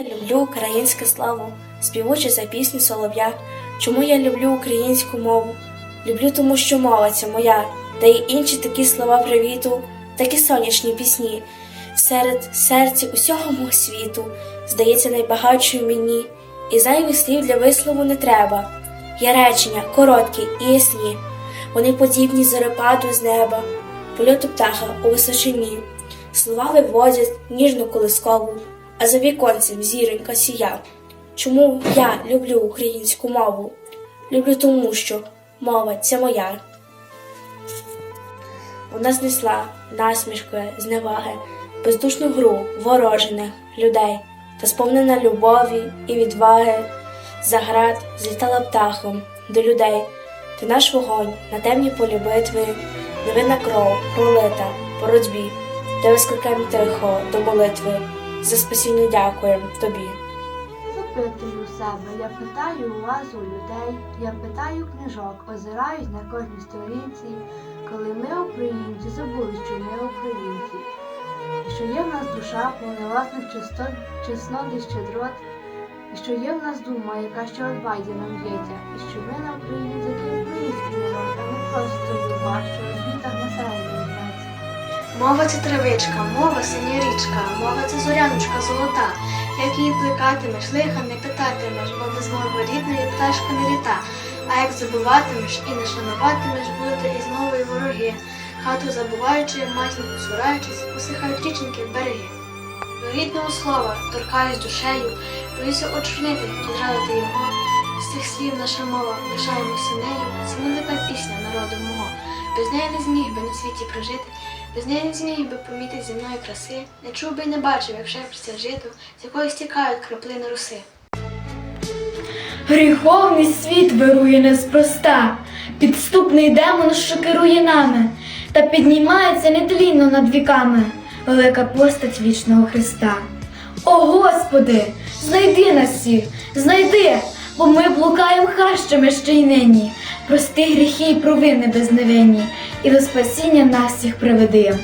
Люблю українське слово, співучи за пісню солов'я. Чому я люблю українську мову? Люблю, тому що мова ця моя, та й інші такі слова привіту, такі сонячні пісні. Всеред серця усього мого світу, здається, найбагатшою мені, і зайвих слів для вислову не треба. Є речення, короткі і ясні, вони подібні зорепаду з неба, польоту птаха у височині. Слова вивозять ніжну колискову, а за віконцем зіронька сія. Чому я люблю українську мову? Люблю тому, що мова ця моя. Вона знесла насмішки, зневаги, бездушну гру ворожених людей та сповнена любові і відваги. За град злітала птахом до людей, ти наш вогонь на темній полі битви, невинна кров пролита по боротьбі, де розкликаємо тихо до молитви. За спасіння дякуємо тобі. Запитую себе, я питаю у вас у людей, я питаю книжок, озираюсь на кожній сторінці, коли ми, українці, забули, що ми українці, що є в нас душа, повна власних чистот, чеснот і щедрот, і що є в нас дума, яка ще от байді нам б'ється, і що ми на Україні такий український народ, а не просто Мова це травичка, мова синя річка, мова це зоряночка золота. Як її плекатимеш, лиха не питатимеш, бо без мови рідної пташка не літа. А як забуватимеш і не шануватимеш, будете із мовою вороги. Хату забуваючи, матінку цураючись, посихають річеньки в береги. До рідного слова торкаюсь душею, боюся очорнити, підрадити його. З цих слів наша мова, пишаємося нею, це велика пісня народу мого. Без неї не зміг би на світі прожити, без неї не зміг би помітити земної краси, не чув би і не бачив, як шепчеться жито, з якої стікають краплини роси. Гріховний світ вирує неспроста, підступний демон, що керує нами, та піднімається нетлінно над віками велика постать вічного Христа. О Господи, знайди нас всіх, знайди, бо ми блукаєм хащами ще й нині. Прости гріхи й провини безневинні, і до спасіння нас всіх приведи.